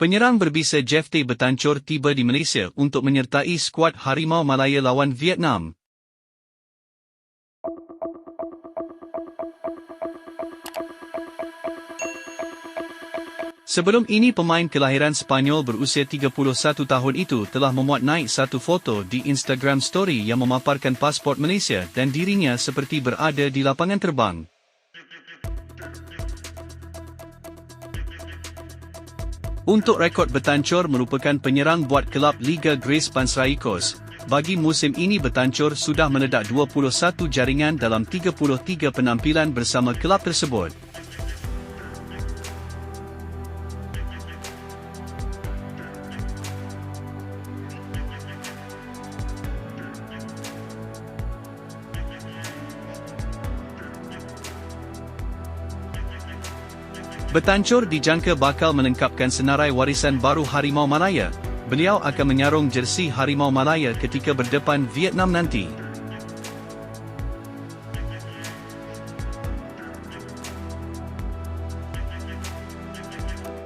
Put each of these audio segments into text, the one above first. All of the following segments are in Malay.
Penyerang berbisa Jeff Tay bertancur tiba di Malaysia untuk menyertai skuad Harimau Malaya lawan Vietnam. Sebelum ini pemain kelahiran Sepanyol berusia 31 tahun itu telah memuat naik satu foto di Instagram story yang memaparkan pasport Malaysia dan dirinya seperti berada di lapangan terbang. Untuk rekod bertancur merupakan penyerang buat kelab Liga Grace Pansraikos. Bagi musim ini bertancur sudah meledak 21 jaringan dalam 33 penampilan bersama kelab tersebut. Bertancur dijangka bakal melengkapkan senarai warisan baru Harimau Malaya. Beliau akan menyarung jersi Harimau Malaya ketika berdepan Vietnam nanti.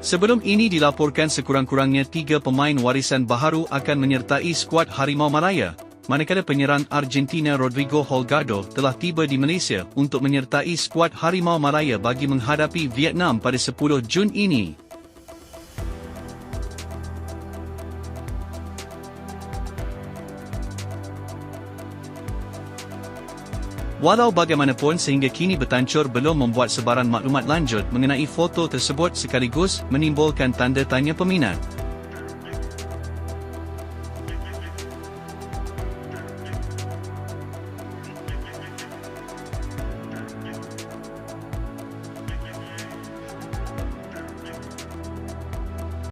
Sebelum ini dilaporkan sekurang-kurangnya tiga pemain warisan baharu akan menyertai skuad Harimau Malaya, manakala penyerang Argentina Rodrigo Holgado telah tiba di Malaysia untuk menyertai skuad Harimau Malaya bagi menghadapi Vietnam pada 10 Jun ini. Walau bagaimanapun sehingga kini bertancur belum membuat sebaran maklumat lanjut mengenai foto tersebut sekaligus menimbulkan tanda tanya peminat.